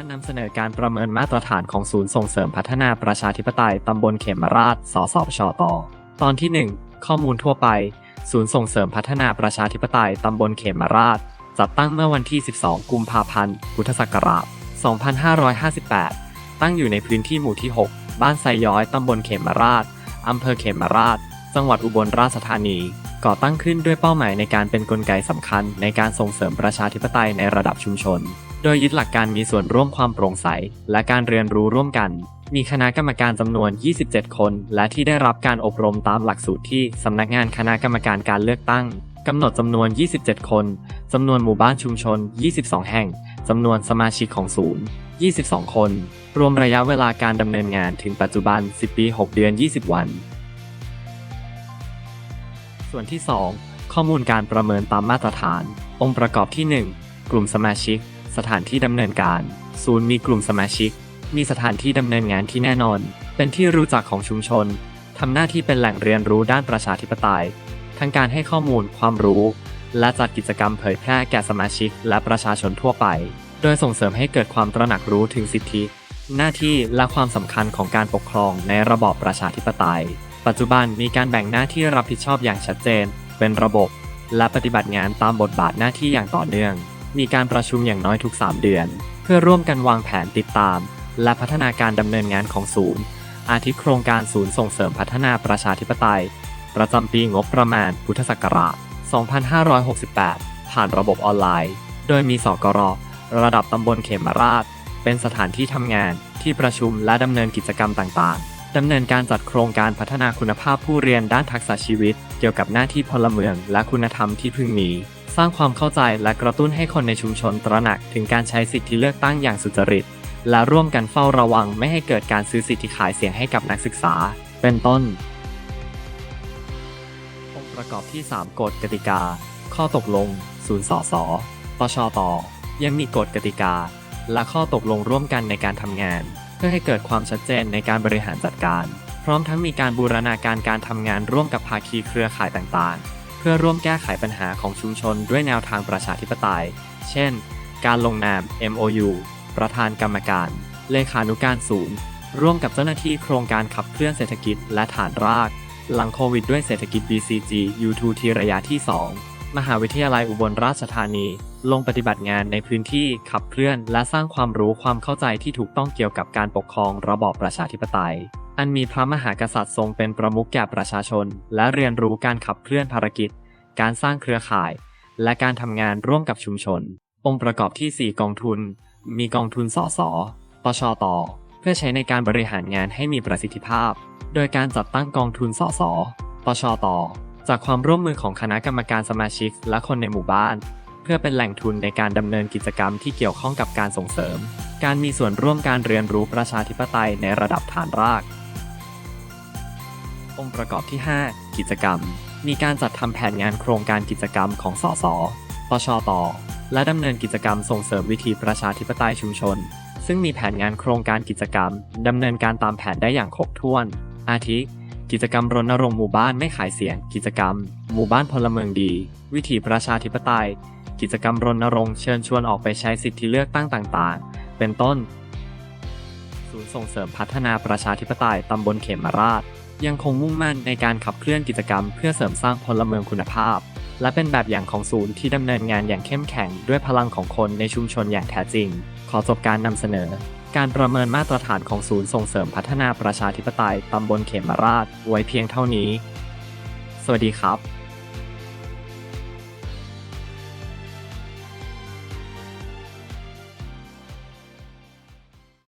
การนำเสนอการประเมินมาตรฐานของศูนย์ส่งเสริมพัฒนาประชาธิปไตยตำบลเขมราช สสชตตอนที่ 1 ข้อมูลทั่วไป ศูนย์ส่งเสริมพัฒนาประชาธิปไตยตำบลเขมราช จัดตั้งเมื่อวันที่ 12 กุมภาพันธ์ พุทธศักราช 2558 ตั้งอยู่ในพื้นที่หมู่ที่ 6 บ้านไซย้อย ตำบลเขมราช อำเภอเขมราช จังหวัดอุบลราชธานี ก่อตั้งขึ้นด้วยเป้าหมายในการเป็นนกลไกสำคัญในการส่งเสริมประชาธิปไตยในระดับชุมชน โดยยึดหลักการมีส่วนร่วมความโปร่งใส และการเรียนรู้ร่วมกัน มีคณะกรรมการจำนวน 27 คน และที่ได้รับการอบรมตามหลักสูตรที่สำนักงานคณะกรรมการการเลือกตั้งกำหนดจำนวน 27 คน จำนวนหมู่บ้านชุมชน 22 แห่ง จำนวนสมาชิกของศูนย์ 22 คน รวมระยะเวลาการดำเนินงานถึงปัจจุบัน 10 ปี 6 เดือน 20 วัน ส่วนที่ 2 ข้อมูลการประเมินตามมาตรฐาน องค์ประกอบที่ 1 กลุ่มสมาชิก สถานที่ดำเนินการ ศูนย์มีกลุ่มสมาชิก มีสถานที่ดำเนินงานที่แน่นอน เป็นที่รู้จักของชุมชนทำหน้าที่เป็นแหล่งเรียนรู้ด้านประชาธิปไตย ทั้งการให้ข้อมูลความรู้ และจัดกิจกรรมเผยแพร่แก่สมาชิกและประชาชนทั่วไป โดยส่งเสริมให้เกิดความตระหนักรู้ถึงสิทธิ หน้าที่และความสำคัญของการปกครองในระบอบประชาธิปไตย ปัจจุบันมีการแบ่งหน้าที่รับผิดชอบอย่างชัดเจน เป็นระบบ และปฏิบัติงานตามบทบาทหน้าที่อย่างต่อเนื่อง มีการประชุมอย่างน้อยทุก 3 เดือน เพื่อร่วมกันวางแผนติดตาม และพัฒนาการดำเนินงานของศูนย์ อาทิโครงการศูนย์ส่งเสริมพัฒนาประชาธิปไตย ประจำปีงบประมาณพุทธศักราช 2568 ผ่านระบบออนไลน์ โดยมีสกรระดับตำบลเขมราช เป็นสถานที่ทำงานที่ประชุมและดำเนินกิจกรรมต่างๆ ดำเนินการจัดโครงการพัฒนาคุณภาพผู้เรียนด้านทักษะชีวิต เกี่ยวกับหน้าที่พลเมืองและคุณธรรมที่พึงมี สร้างความเข้าใจและกระตุ้นให้คนในชุมชนตระหนักถึงการใช้สิทธิเลือกตั้งอย่างสุจริต และร่วมกันเฝ้าระวังไม่ให้เกิดการซื้อสิทธิขายเสียงให้กับนักศึกษา เป็นต้น องค์ประกอบที่ 3 กฎกติกา ข้อตกลง ศูนย์สสปชตยังมีกฎกติกา และข้อตกลงร่วมกันในการทำงาน พื่อให้เกิดความชัดเจนในการบริหารจัดการ พร้อมทั้งมีการบูรณาการการทำงานร่วมกับภาคีเครือข่ายต่างๆ เพื่อร่วมแก้ไขปัญหาของชุมชนด้วยแนวทางประชาธิปไตย เช่น การลงนาม MOU ประธานกรรมการ เลขานุการศูนย์ ร่วมกับเจ้าหน้าที่โครงการขับเคลื่อนเศรษฐกิจและฐานราก หลังโควิดด้วยเศรษฐกิจ BCG U2 ทีระยะที่ 2 มหาวิทยาลัยอุบลราชธานี ลงปฏิบัติงานในพื้นที่ขับเคลื่อน และสร้างความรู้ความเข้าใจที่ถูกต้องเกี่ยวกับการปกครองระบอบประชาธิปไตย อันมีพระมหากษัตริย์ทรงเป็นประมุขแก่ประชาชน และเรียนรู้การขับเคลื่อนภารกิจ การสร้างเครือข่าย และการทำงานร่วมกับชุมชน องค์ประกอบที่ 4 กองทุน มีกองทุนสสปชตเพื่อใช้ในการบริหารงานให้มีประสิทธิภาพ โดยการจัดตั้งกองทุนสสปชตจากความร่วมมือของคณะกรรมการสมาชิกและคนในหมู่บ้าน พื่อเป็นแหล่งทุนในการดำเนินกิจกรรมที่เกี่ยวข้องกับการส่งเสริม การมีส่วนร่วมการเรียนรู้ประชาธิปไตยในระดับฐานราก องค์ประกอบที่ 5 กิจกรรม มีการจัดทำแผนงานโครงการกิจกรรมของสสปชตและดำเนินกิจกรรมส่งเสริมวิถีประชาธิปไตยชุมชน ซึ่งมีแผนงานโครงการกิจกรรมดำเนินการตามแผนได้อย่างครบถ้วน อาทิ กิจกรรมรณรงค์หมู่บ้านไม่ขายเสียง กิจกรรม หมู่บ้านพลเมืองดี วิถีประชาธิปไตย กิจกรรมรณรงค์เชิญชวนออกไปใช้สิทธิเลือกตั้งต่างๆ เป็นต้น ศูนย์ส่งเสริมพัฒนาประชาธิปไตยตำบลเขมราช ยังคงมุ่งมั่นในการขับเคลื่อนกิจกรรมเพื่อเสริมสร้างพลเมืองคุณภาพ และเป็นแบบอย่างของศูนย์ที่ดำเนินงานอย่างเข้มแข็งด้วยพลังของคนในชุมชนอย่างแท้จริง ขอจบการนำเสนอ การประเมินมาตรฐานของศูนย์ส่งเสริมพัฒนาประชาธิปไตยตำบลเขมราช ไว้เพียงเท่านี้ สวัสดีครับ